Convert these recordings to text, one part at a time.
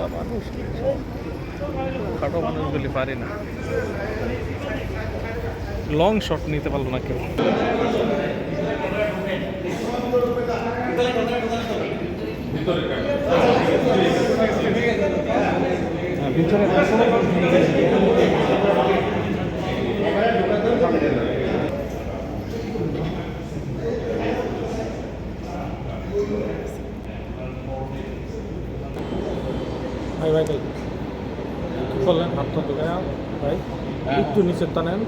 এলো খাটো মানুষগুলি পারে না। লং শট নিতে পারল না কেউ। ভাই কি করলেন হাতটা গায়ে ভাই। একটু নিচে টানেন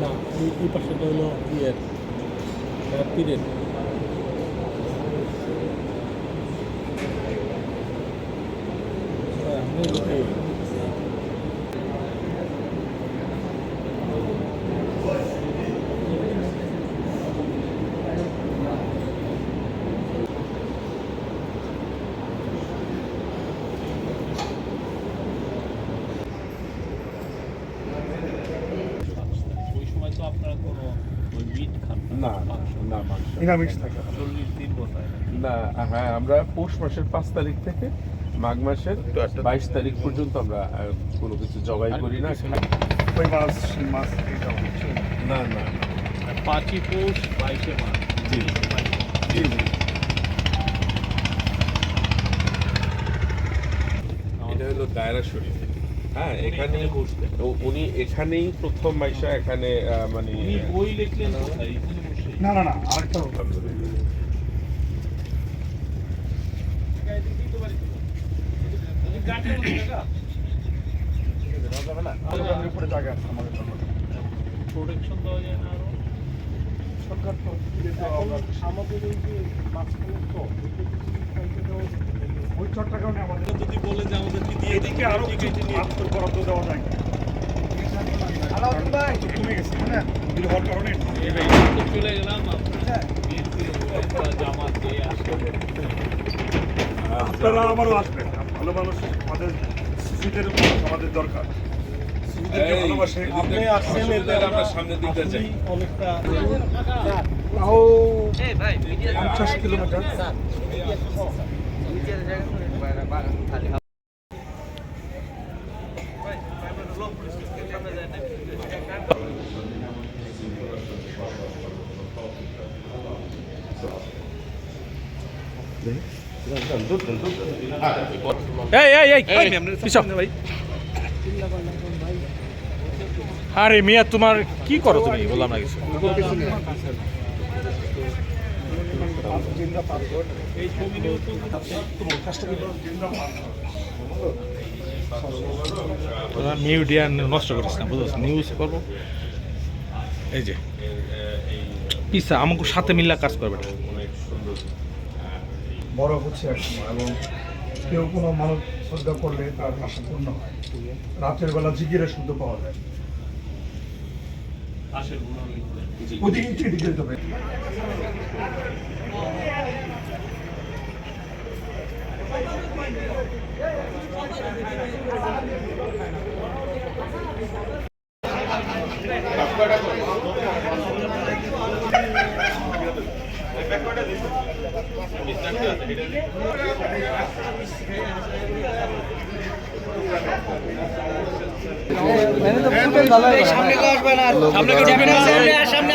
না এই এই পাশেটা হলো ইয়ের পীরের ওই কোনো মিট খান না না মাংস। নিরামিষ থাকে। চল্লিশ দিন বোধহয় না। হ্যাঁ আমরা পৌষ মাসের পাঁচ তারিখ থেকে মাঘ মাসের বাইশ তারিখ পর্যন্ত আমরা কোনো কিছু জবাই করি না ওই মাছ মাছ এইসব না না পাঁচই পৌষ বাইশে মার্চ জি। জি এটা হলো দায়রা শরীফ। হ্যাঁ এখানে উনি এখানেই প্রথম মাইশা এখানে মানে উনি বই লিখলেন কোথায়? এখানে বসে। না না না আরেকটা উপরে জায়গা আছে আমাদের সরকার। তো আমাদের এই যে মাঝখানে তো ওই চট্টগ্রামে কারণে আমাদের যদি বলে যে আমাদেরকে দিয়ে এদিকে আরও কিছু আত্মর বরাদ্দ দেওয়া যায়। আলাউদ্দিন ভাই। কমে গেছে হ্যাঁ। হওয়ার কারণে চলে গেলাম জামাত দিয়ে আসলে আপনারা আমারও আসবেন। ভালো মানুষ আমাদের শিশুদের আমাদের দরকার। আপনি আসছেন আমরা সামনের দিকটা যাই। অনেকটা। তাও পঞ্চাশ কিলোমিটার এই এই এই পিছন আরে মিয়া তোমার কি করো তুমি? বললাম না কিছু। মিডিয়া নষ্ট করিস না বুঝছ? নিউজ করব। এই যে পিসা আমাকে সাথে মিল্লা কাজ করবে এটা। বড় হচ্ছে এবং কেউ কোনো মানব শ্রদ্ধা করলে তার আশা পূর্ণ হয়। রাতের বেলা জিগিরে শুদ্ধ পাওয়া যায়। লিখলেন ওদিকে এদিকে যেতে হবে সামনে